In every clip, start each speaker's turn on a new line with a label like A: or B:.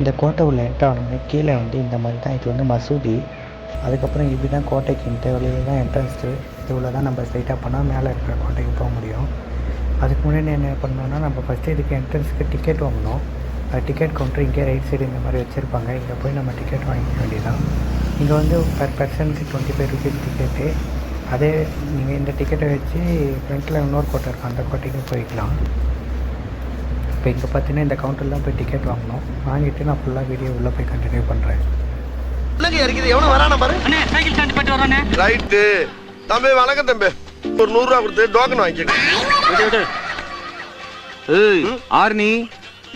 A: இந்த கோட்டை உள்ள என்ட்ரு ஆனோடனே கீழே வந்து இந்த மாதிரி தான். இது வந்து மசூதி. அதுக்கப்புறம் இப்படி தான் கோட்டைக்கு இந்த வழியில் தான் என்ட்ரன்ஸு இது உள்ள தான் நம்ம ஸ்ட்ரைட்டாக போனால் மேலே இருக்கிற கோட்டைக்கு போக முடியும். அதுக்கு முன்னாடி என்ன பண்ணோன்னா நம்ம ஃபஸ்ட்டு இதுக்கு என்ட்ரன்ஸுக்கு டிக்கெட் வாங்கணும். அது டிக்கெட் கவுண்டர் இங்கே ரைட் சைடு இந்த மாதிரி வச்சுருப்பாங்க. இங்கே போய் நம்ம டிக்கெட் வாங்கிக்க வேண்டியதான் இங்கே வந்து பர் பர்சனுக்கு டுவெண்ட்டி ஃபைவ் ருபீஸ் டிக்கெட்டு அதே நீங்கள் இந்த டிக்கெட்டை வச்சு ஃப்ரண்ட்டில் இன்னொரு கோட்டை இருக்கும். அந்த கோட்டைக்கு போய்க்கலாம். இப்போ இங்கே பார்த்தீங்கன்னா இந்த கவுண்டரில் போய் டிக்கெட் வாங்கணும். வாங்கிட்டு நான் ஃபுல்லாக வீடியோ உள்ளே போய் கண்டினியூ பண்ணுறேன்
B: என்னங்க இருக்குது எவனும் வரான பாரு.
C: அண்ணே சைக்கிள் ஸ்டாண்ட் போயிட்டு வரானே
B: ரைட்டு தம்பி வணக்கம் தம்பி. ஒரு நூறு ரூபா கொடுத்து டோக்கன் வாங்கிக்க
C: ஏய் ஆர்னி.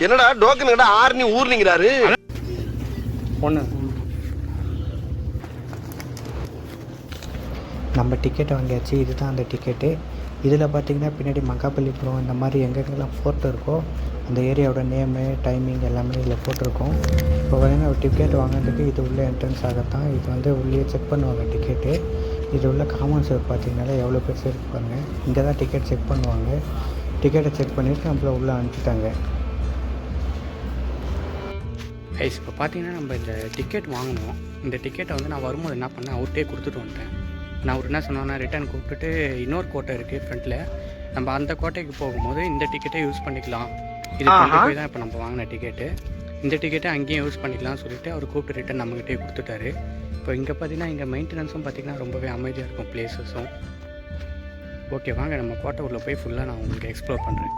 B: என்னடா டோக்கன் கடா ஆர்னி ஊர்னிங்கிறாரு?
A: ஒன்று நம்ம டிக்கெட் வாங்கியாச்சு. இதுதான் அந்த டிக்கெட்டு இதில் பார்த்தீங்கன்னா பின்னாடி மங்காப்பள்ளிபுரம் இந்த மாதிரி எங்கெங்கெல்லாம் ஃபோர்ட் இருக்கோ அந்த ஏரியாவோட நேமு டைமிங் எல்லாமே இதில் போட்டிருக்கோம். இப்போ பார்த்தீங்கன்னா ஒரு டிக்கெட் வாங்குறதுக்கு இது உள்ளே என்ட்ரன்ஸ் ஆகத்தான் இது வந்து உள்ளே செக் பண்ணுவாங்க டிக்கெட்டு இது உள்ள காமன் சேர் பார்த்தீங்கன்னா எவ்வளோ பேர் இருக்கு பாருங்க இங்கே தான் டிக்கெட் செக் பண்ணுவாங்க. டிக்கெட்டை செக் பண்ணிவிட்டு நம்மள உள்ளே அனுப்பிச்சிட்டாங்க
D: ஐஸ் இப்போ பார்த்தீங்கன்னா நம்ம இந்த டிக்கெட் வாங்கினோம். இந்த டிக்கெட்டை வந்து நான் வரும்போது என்ன பண்ணேன்? அவர்கிட்டே கொடுத்துட்டு வந்துட்டேன். நான் அவர் என்ன சொன்னோன்னா ரிட்டர்ன் கூப்பிட்டுட்டு இன்னொரு கோட்டை இருக்குது ஃப்ரண்ட்டில் நம்ம அந்த கோட்டைக்கு போகும்போது இந்த டிக்கெட்டை யூஸ் பண்ணிக்கலாம். இது போய் தான் இப்போ நம்ம வாங்கின டிக்கெட்டு இந்த டிக்கெட்டை அங்கேயும் யூஸ் பண்ணிக்கலாம்னு சொல்லிட்டு அவர் கூப்பிட்டு ரிட்டன் நம்மகிட்டே கொடுத்துட்டாரு. இப்போ இங்கே பார்த்தீங்கன்னா இங்கே மெயின்டெனன்ஸும் பார்த்தீங்கன்னா ரொம்பவே அமைதியாக இருக்கும் பிளேசஸும் ஓகே வாங்க நம்ம கோட்டை உள்ள போய் ஃபுல்லாக நான் உங்களுக்கு எக்ஸ்ப்ளோர் பண்ணுறேன்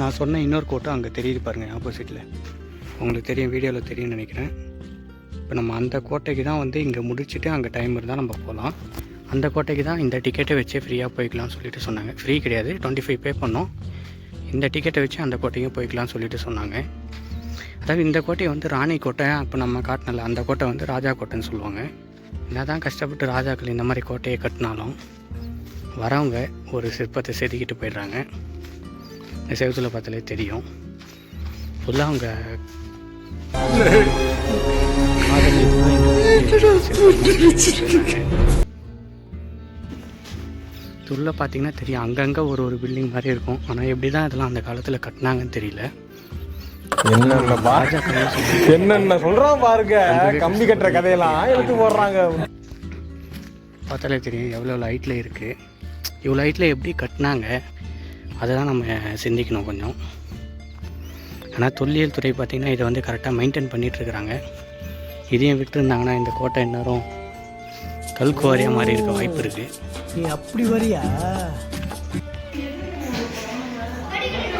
D: நான் சொன்ன இன்னொரு கோட்டை அங்கே தெரியுது பாருங்கள் ஆப்போசிட்டில் உங்களுக்கு தெரியும் வீடியோவில் தெரியும்னு நினைக்கிறேன். இப்போ நம்ம அந்த கோட்டைக்கு தான் வந்து இங்கே முடிச்சுட்டு அங்கே டைம் இருந்தால் நம்ம போகலாம். அந்த கோட்டைக்கு தான் இந்த டிக்கெட்டை வச்சே ஃப்ரீயாக போய்க்கலாம்னு சொல்லிட்டு சொன்னாங்க. ஃப்ரீ கிடையாது டுவெண்ட்டி ஃபைவ் பே பண்ணோம். இந்த டிக்கெட்டை வச்சு அந்த கோட்டைக்கும் போய்க்கலாம்னு சொல்லிட்டு சொன்னாங்க. அதாவது இந்த கோட்டையை வந்து ராணி கோட்டை அப்போ நம்ம காட்டினல அந்த கோட்டை வந்து ராஜா கோட்டைன்னு சொல்லுவாங்க. என்ன தான் கஷ்டப்பட்டு ராஜாக்கள் இந்த மாதிரி கோட்டையை கட்டினாலும் வரவங்க ஒரு சிற்பத்தை செதுக்கிட்டு போயிடுறாங்க. இந்த செவத்தில் பார்த்தாலே தெரியும். ஃபுல்லாக அவங்க உள்ள பார்த்தீங்கன்னா தெரியும் அங்கங்கே ஒரு ஒரு பில்டிங் மாதிரி இருக்கும். ஆனால் எப்படி தான் இதெல்லாம் அந்த காலத்தில் கட்டினாங்கன்னு தெரியல.
E: என்னென்ன என்னென்ன சொல்றான் பாருங்க. கம்பி கட்டுற கதையெல்லாம் எடுத்து போடுறாங்க.
D: பார்த்தாலே தெரியும் எவ்வளோ ஹைட்டில் இருக்குது இவ்வளோ ஹைட்டில் எப்படி கட்டினாங்க அதை தான் நம்ம சிந்திக்கணும் கொஞ்சம். ஆனால் தொல்லியல் துறை பார்த்திங்கன்னா இதை வந்து கரெக்டாக மெயின்டைன் பண்ணிகிட்ருக்குறாங்க இதையும் விட்டுருந்தாங்கன்னா இந்த கோட்டை இந்நேரம் கல்குவாரியாக மாறி இருக்க வாய்ப்பு இருக்குது
F: நீ அப்படி வரியா?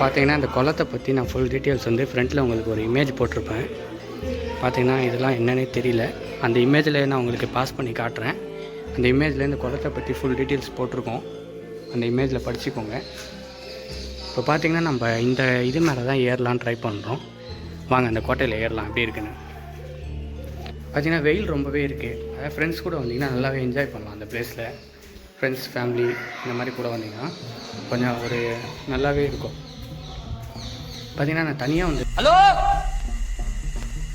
D: பார்த்தீங்கன்னா இந்த குளத்தை பற்றி நான் ஃபுல் டீட்டெயில்ஸ் வந்து ஃப்ரண்ட்டில் உங்களுக்கு ஒரு இமேஜ் போட்டிருப்பேன். பார்த்தீங்கன்னா இதெல்லாம் என்னன்னே தெரியல. அந்த இமேஜில் நான் உங்களுக்கு பாஸ் பண்ணி காட்டுறேன். அந்த இமேஜில் இந்த குளத்தை பற்றி ஃபுல் டீட்டெயில்ஸ் போட்டிருக்கோம். அந்த இமேஜில் படிச்சுக்கோங்க. இப்போ பார்த்தீங்கன்னா நம்ம இந்த இது மேலே தான் ஏறலான்னு ட்ரை பண்ணுறோம் வாங்க அந்த கோட்டையில் ஏறலாம். எப்படி இருக்குன்னு. பார்த்தீங்கன்னா வெயில் ரொம்பவே இருக்குது அதாவது ஃப்ரெண்ட்ஸ் கூட வந்தீங்கன்னா நல்லாவே என்ஜாய் பண்ணலாம் அந்த பிளேஸில் ஃப்ரெண்ட்ஸ் ஃபேமிலி இந்த மாதிரி கூட வந்தீங்கன்னா கொஞ்சம் ஒரு நல்லாவே இருக்கும். பார்த்தீங்கன்னா நான் தனியாக வந்து
C: ஹலோ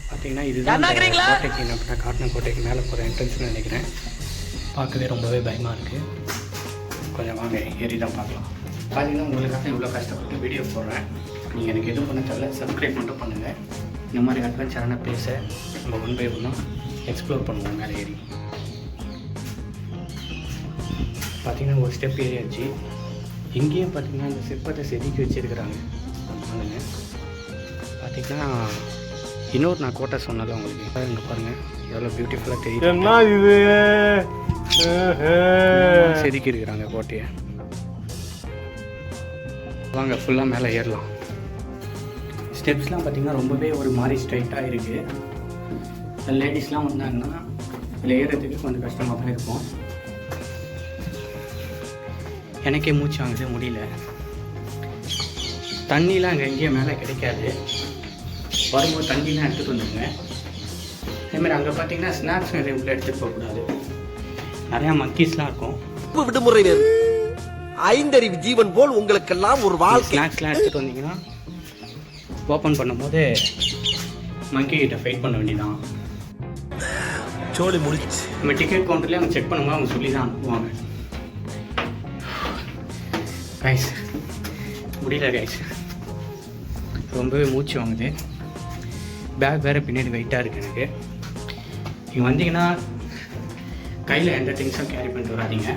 D: பார்த்தீங்கன்னா இதுதான் கோட்டைக்கு என்ன பண்ண காட்டின கோட்டைக்கு மேலே போகிற என்ட்ரன்ஸ்னு நினைக்கிறேன். பார்க்கவே ரொம்பவே பயமாக இருக்குது கொஞ்சம் வாங்க ஏறி தான் பார்க்கலாம். பார்த்தீங்கன்னா உங்களுக்காக இவ்வளோ கஷ்டப்பட்டு வீடியோ போடுறேன். நீங்கள் எனக்கு எதுவும் பண்ண தெரியல சப்ஸ்கிரைப் மட்டும் பண்ணுங்கள் இந்த மாதிரி அட்வென்ச்சரான பிளேஸை நம்ம ஒன் பை ஒன்றும் எக்ஸ்ப்ளோர் பண்ணுவோம் மேலே ஏறி. பார்த்தீங்கன்னா ஒரு ஸ்டெப் ஏறியாச்சு. இங்கேயும் பார்த்தீங்கன்னா இந்த சிற்பத்தை செதுக்கி வச்சுருக்கிறாங்க. பாருங்க. பார்த்தீங்கன்னா இன்னொரு நான் கோட்டை சொன்னல உங்களுக்கு. இங்கே பாருங்கள் எவ்வளோ பியூட்டிஃபுல்லாக
E: ஏஹே.
D: செதுக்கி இருக்கிறாங்க கோட்டையை வாங்க ஃபுல்லாக மேலே ஏறலாம். ஸ்டெப்ஸ்லாம் பார்த்தீங்கன்னா ரொம்பவே ஒரு மாதிரி ஸ்ட்ரைட்டாக இருக்குது லேடிஸ்லாம் வந்தாங்கன்னா இதில் ஏறுறதுக்கு கொஞ்சம் கஷ்டமாக தான் இருக்கும். எனக்கே மூச்சு வாங்குது முடியல. தண்ணிலாம் அங்கே எங்கேயும் மேலே கிடைக்காது. வரும்போது தண்ணிலாம் எடுத்துகிட்டு வந்துடுங்க. அதேமாதிரி அங்கே பார்த்தீங்கன்னா ஸ்நாக்ஸ் நிறைய உள்ள எடுத்துகிட்டு போகக்கூடாது. நிறையா மக்கீஸ்லாம் இருக்கும்.
B: விடுமுறை ஐந்தறிவு ஜீவன் போல் உங்களுக்கெல்லாம் ஒரு வாழ்க்கை.
D: ஸ்நாக்ஸ்லாம் எடுத்துகிட்டு வந்தீங்கன்னா ஓப்பன் பண்ணும்போது மங்கி கிட்ட ஃபைட் பண்ண வேண்டியதான்
B: சோழி முடிச்சு
D: நம்ம டிக்கெட் கவுண்டர்லேயே அவங்க செக் பண்ணும்போது அவங்க சொல்லி தான் அனுப்புவாங்க கைஸ் முடியல கைஸ் ரொம்பவே மூச்சு வாங்குது. பேக் வேறு பின்னாடி வெயிட்டாக இருக்குது எனக்கு. நீங்கள் வந்தீங்கன்னா கையில் எந்த திங்ஸும் கேரி பண்ணிட்டு வராதீங்க.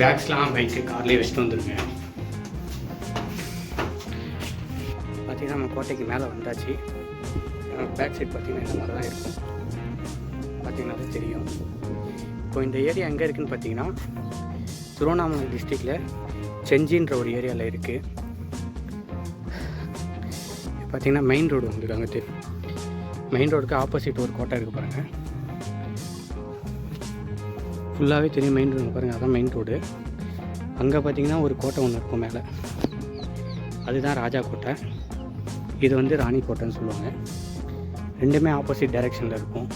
D: பேக்ஸ்லாம் பைக்கு கார்லேயே வச்சுட்டு வந்துருங்க. பார்த்திங்கன்னா நம்ம கோட்டைக்கு மேலே வந்தாச்சு. பேக் சைட் பார்த்திங்கன்னா இந்த மாதிரி தான் இருக்கும் பார்த்திங்கன்னா தெரியும். இப்போ இந்த ஏரியா எங்கே இருக்குதுன்னு பார்த்தீங்கன்னா திருவண்ணாமலை டிஸ்ட்ரிக்டில் செஞ்சின்ற ஒரு ஏரியாவில் இருக்குது பார்த்தீங்கன்னா மெயின் ரோடு வந்துருக்காங்க அங்கே மெயின் ரோடுக்கு ஆப்போசிட் ஒரு கோட்டை இருக்குது பாருங்கள் ஃபுல்லாகவே தெரியும் மெயின் ரோடு பாருங்கள் அதான் மெயின் ரோடு அங்கே பார்த்தீங்கன்னா ஒரு கோட்டை ஒன்று இருக்கும் மேலே. அதுதான் ராஜா கோட்டை. இது வந்து ராணி கோட்டைன்னு சொல்லுவாங்க. ரெண்டுமே ஆப்போசிட் டைரெக்ஷனில் இருக்கும்.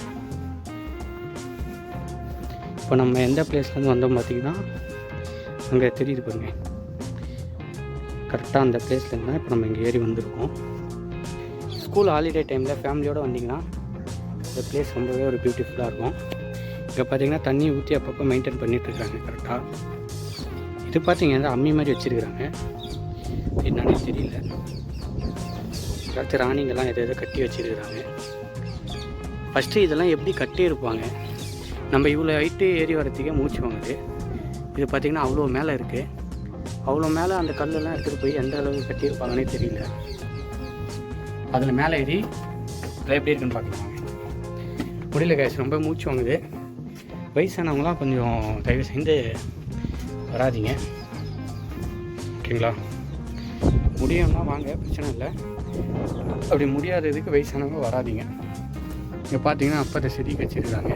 D: இப்போ நம்ம எந்த பிளேஸ்லேருந்து வந்தோம் பார்த்தீங்கன்னா அங்கே தெரியுது பாருங்க. கரெக்டாக அந்த பிளேஸ்லேருந்து தான் இப்போ நம்ம இங்கே ஏறி வந்திருக்கோம். ஸ்கூல் ஹாலிடே டைமில் ஃபேமிலியோடு வந்தீங்கன்னா இந்த பிளேஸ் ரொம்பவே ஒரு பியூட்டிஃபுல்லாக இருக்கும். இங்கே பார்த்தீங்கன்னா தண்ணி ஊற்றி அப்பப்போ மெயின்டைன் பண்ணிகிட்ருக்காங்க கரெக்டாக இது பார்த்தீங்கன்னா அம்மி மாதிரி வச்சுருக்குறாங்க. என்னன்னு தெரியல. அடுத்து ராணிங்கெல்லாம் எதை எதை கட்டி வச்சுருக்குறாங்க. ஃபஸ்ட்டு இதெல்லாம் எப்படி கட்டியிருப்பாங்க நம்ம இவ்வளோ ஹைட்டு ஏறி வரத்துக்கே மூச்சு வாங்குது. இது பார்த்திங்கன்னா அவ்வளோ மேலே இருக்குது அவ்வளோ மேலே அந்த கல்லெல்லாம் எடுத்துகிட்டு போய் எந்த அளவுக்கு கட்டியிருப்பாங்கன்னே தெரியல. அதில் மேலே ஏறி அது எப்படி இருக்குன்னு பார்க்கலாம் முடியல கேஸ் ரொம்ப மூச்சு வாங்குது. வயசானவங்களாம் கொஞ்சம் தயவு செய்து வராதீங்க. ஓகேங்களா? முடியும்னா வாங்க பிரச்சனை இல்லை. அப்படி முடியாததுக்கு வயசானவங்க வராதீங்க. இங்கே பார்த்தீங்கன்னா அப்பத்தை செடி வச்சிருக்காங்க.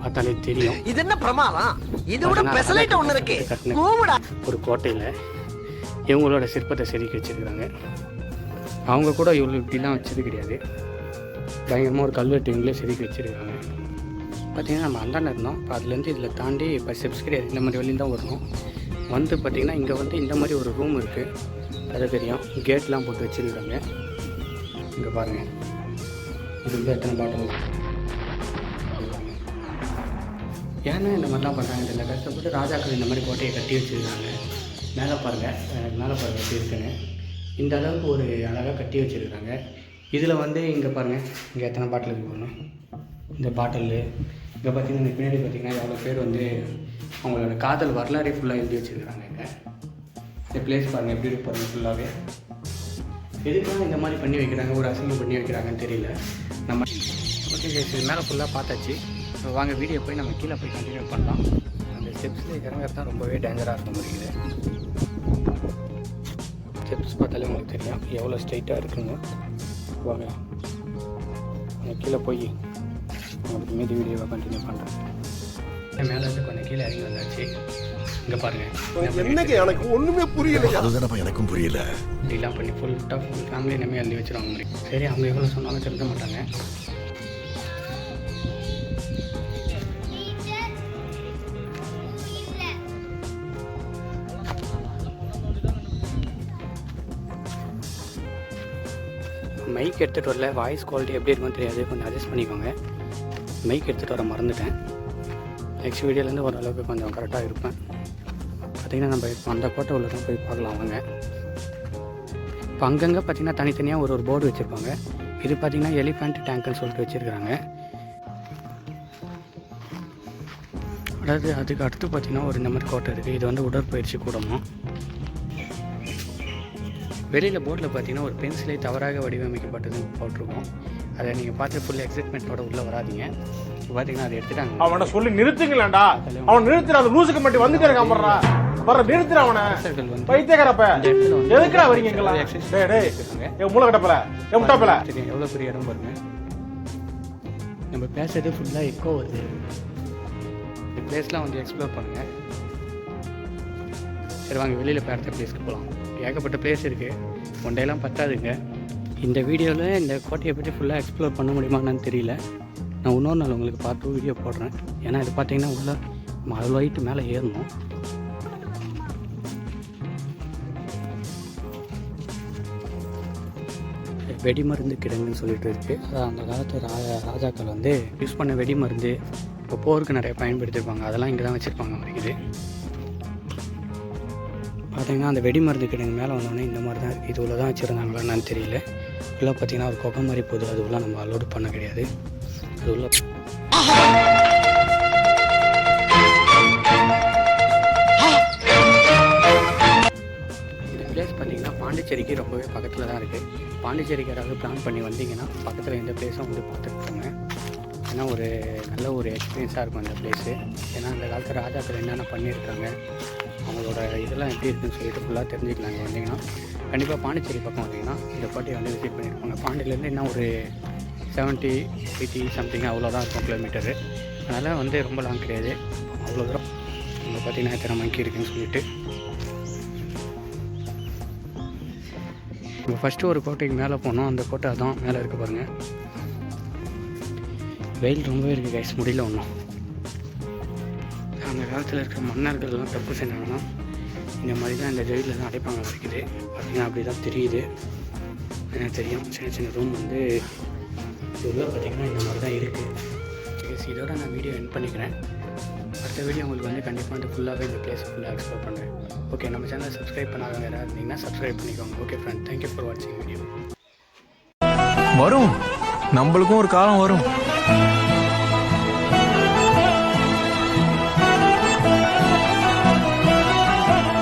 D: பார்த்தாலே தெரியும்.
B: இது என்ன பிரமாதம்? இது விட பெசலைட் ஒண்ணு இருக்கு.
D: ஒரு கோட்டையில் இவங்களோட சிற்பத்தை செதுக்கி வச்சிருக்கிறாங்க அவங்க கூட இவ்வளோ இப்படிலாம் வச்சது கிடையாது. பயங்கரமாக ஒரு கல்வெட்டு இவங்களே செதுக்கி வச்சிருக்காங்க. பார்த்தீங்கன்னா நம்ம அந்தாண்ட இருந்தோம். இப்போ அதுலேருந்து இதில் தாண்டி இப்போ ஸ்டெப்ஸ் கிடையாது. இந்த மாதிரி வழியும் தான் வரணும் வந்து பார்த்திங்கன்னா இங்கே வந்து இந்த மாதிரி ஒரு ரூம் இருக்குது அது தெரியும். கேட்லாம் போட்டு வச்சுருக்காங்க. இங்கே பாருங்கள் இது வந்து எத்தனை பாட்டில்? ஏன்னா இந்த மாதிரிலாம் பண்ணுறாங்க இதில் கஷ்டப்பட்டு ராஜாக்கள் இந்த மாதிரி கோட்டையை கட்டி வச்சுருக்காங்க. மேலே பாருங்கள் மேலே பாருங்கள் எப்படி இருக்குன்னு. இந்த அளவுக்கு ஒரு அழகாக கட்டி வச்சுருக்காங்க. இதில் வந்து இங்கே பாருங்கள் இங்கே எத்தனை பாட்டில் இருக்கு போகணும் இந்த பாட்டில். இங்கே பார்த்தீங்கன்னா இந்த பின்னாடி பார்த்தீங்கன்னா எவ்வளோ பேர் வந்து அவங்களோட காதல் வரலாறே ஃபுல்லாக எழுதி வச்சுருக்காங்க இங்கே. இந்த பிளேஸ் பாருங்கள் எப்படி இருக்கு பாருங்கள் ஃபுல்லாகவே எதுக்காக இந்த மாதிரி பண்ணி வைக்கிறாங்க ஒரு அசிங்கம் பண்ணி வைக்கிறாங்கன்னு தெரியல. நம்ம ஓகே கேஸ் இது மேலே ஃபுல்லாக பார்த்தாச்சு. வாங்க வீடியோ போய் நம்ம கீழே போய் கண்டினியூ பண்ணலாம். அந்த ஸ்டெப்ஸில் இறங்குறது தான் ரொம்பவே டேஞ்சராக இருக்க முடியுது. ஸ்டெப்ஸ் பார்த்தாலே உங்களுக்கு தெரியும் எவ்வளோ ஸ்ட்ரைட்டாக இருக்குங்க வாங்க நான் கீழே போய் உங்களுக்கு மீதி வீடியோவை கண்டினியூ பண்ணுறேன் மேலே இருந்து கொஞ்சம் கீழே இறங்கி வந்தாச்சு. இங்கே பாருங்கள்
B: என்னங்க எனக்கு ஒண்ணுமே புரியல
F: அதுதானப்பா எனக்கும் புரியல.
D: இப்படிலாம் பண்ணி ஃபுல்லாக ஃபுல் ஃபேமிலி நம்ம அள்ளி வச்சிருவாங்க மாதிரி. சரி அவங்க எவ்வளோ சொன்னாலும் திருந்த மாட்டாங்க. மைக் எடுத்துகிட்டு வரல வாய்ஸ் குவாலிட்டி எப்படி இருக்குன்னு தெரியாது. கொஞ்சம் அட்ஜஸ்ட் பண்ணிக்கோங்க. மைக் எடுத்துகிட்டு வர மறந்துட்டேன். நெக்ஸ்ட் வீடியோலேருந்து ஓரளவுக்கு கொஞ்சம் கரெக்டாக இருப்பேன். பார்த்திங்கன்னா நம்ம இப்போ அந்த கோட்டை உள்ள தான் போய் பார்க்கலாம் அவங்க இப்போ அங்கங்கே பார்த்தீங்கன்னா தனித்தனியாக ஒரு ஒரு போர்டு வச்சுருப்பாங்க. இது பார்த்தீங்கன்னா எலிஃபண்ட் டேங்க்னு சொல்லிட்டு வச்சுருக்காங்க அதாவது அதுக்கு அடுத்து பார்த்தீங்கன்னா ஒரு இந்த மாதிரி கோட்டை இருக்குது இது வந்து உடற்பயிற்சி கூடமும் வெளியில் போர்டில் பார்த்தீங்கன்னா ஒரு பென்சிலை தவறாக வடிவமைக்கப்பட்டதுன்னு போட்டிருக்கோம். அதை நீங்கள் பார்த்து ஃபுல் எக்ஸைட்மெண்ட்டோட உள்ளே வராதீங்க. பார்த்தீங்கன்னா அதை எடுத்துட்டாங்க.
E: அவனை சொல்லி நிறுத்துங்களேன்டா. அவன் நிறுத்துற அது லூசுக்கு மட்டும் வந்துக்கிறேன் இருக்கான் வர நிறுத்துற அவனை. பைத்தியக்காரப்ப. எதுக்குடா வரீங்க. என் மூளை கட்டப்பல என் முட்டாப்பல
D: தெரியும் எவ்வளோ பெரிய இடம் பாருங்க. நம்ம பேசுறது ஃபுல்லாக எக்கோ வருது. இந்த பிளேஸ்லாம் வந்து எக்ஸ்ப்ளோர் பண்ணுங்க. சரி வாங்க வெளியில் அடுத்த பிளேஸ்க்கு போகலாம் ஏகப்பட்ட பிளேஸ் இருக்குது ஒன் டேலாம் பத்தாதுங்க. இந்த வீடியோவில் இந்த கோட்டையை பற்றி ஃபுல்லாக எக்ஸ்ப்ளோர் பண்ண முடியுமான்னு தெரியல. நான் இன்னொரு நாள் உங்களுக்கு பார்த்து வீடியோ போடுறேன். ஏன்னா இது பார்த்தீங்கன்னா உள்ள மழை மேலே ஏறணும். வெடிமருந்து கிடங்குன்னு சொல்லிட்டு இருக்குது அந்த காலத்து ராஜா ராஜாக்கள் வந்து யூஸ் பண்ண வெடிமருந்து இப்போ போருக்கு நிறைய பயன்படுத்தியிருப்பாங்க அதெல்லாம் இங்கே தான் வச்சுருப்பாங்க இருக்குது பார்த்தீங்கன்னா அந்த வெடி மருந்து கிடங்கு மேலே வந்தோடனே இந்த மாதிரி தான் இருக்குது இது தான் வச்சுருந்தாங்களா என்னன்னு தெரியல. உள்ள பார்த்தீங்கன்னா ஒரு குகை மாதிரி போகுது. அது உள்ள நம்ம அலோடு பண்ண கிடையாது. அது உள்ள பாண்டிச்சேரிக்கு ரொம்பவே பக்கத்தில் தான் இருக்குது பாண்டிச்சேரிக்கு யாராவது பிளான் பண்ணி வந்தீங்கன்னா பக்கத்தில் எந்த பிளேஸும் வந்து பார்த்துட்டு போங்க ஏன்னா ஒரு நல்ல ஒரு எக்ஸ்பீரியன்ஸாக இருக்கும் அந்த பிளேஸு ஏன்னா அந்த காலத்து ராஜாக்கள் என்னென்ன பண்ணியிருக்காங்க அவங்களோட இதெல்லாம் எப்படி இருக்குன்னு சொல்லிட்டு ஃபுல்லாக தெரிஞ்சுக்கலாம் இங்கே வந்தீங்கன்னா கண்டிப்பாக பாண்டிச்சேரி பக்கம் வந்தீங்கன்னா இந்த பாட்டி வந்து விசிட் பண்ணியிருப்பாங்க. பாண்டியிலேருந்து என்ன ஒரு செவன்ட்டி எயிட்டி சம்திங் அவ்வளோதான் இருக்கும் கிலோமீட்டரு அதனால் வந்து ரொம்ப லாங் கிடையாது. அவ்வளோ தூரம். இங்கே பார்த்தீங்கன்னா எத்தனை மணிக்கு இருக்குதுன்னு சொல்லிட்டு நம்ம ஃபஸ்ட்டு ஒரு கோட்டைக்கு மேலே போனோம். அந்த கோட்டை அதான் மேலே இருக்க பாருங்கள் வெயில் ரொம்பவே இருக்குது கைஸ் முடியல ஒன்றும் அந்த காலத்தில் இருக்கிற மன்னர்கள்லாம் தப்பு செஞ்சாங்கன்னா இந்த மாதிரி தான் இந்த ஜெயிலில் தான் அடைப்பாங்க இருக்குது. பார்த்தீங்கன்னா அப்படி தான் தெரியுது. எனக்கு தெரியும் சின்ன சின்ன ரூம் வந்து இது உள்ள இந்த மாதிரி தான் இருக்குது இதோட நான் வீடியோ என் பண்ணிக்கிறேன். அடுத்த வீடியோ உங்களுக்கு வந்து கண்டிப்பாக வந்து ஃபுல்லாகவே இந்த பிளேஸ் ஃபுல்லாக எக்ஸ்ப்ளோர் பண்ணுறேன் ஓகே நம்ம சேனலை சப்ஸ்கிரைப் பண்ணாதவங்க யாராவது இருந்தீங்கன்னா சப்ஸ்கிரைப் பண்ணிக்கோங்க. Okay friend thank you for வாட்சிங் வீடியோ
F: வரும். நம்மளுக்கும் ஒரு காலம் வரும்.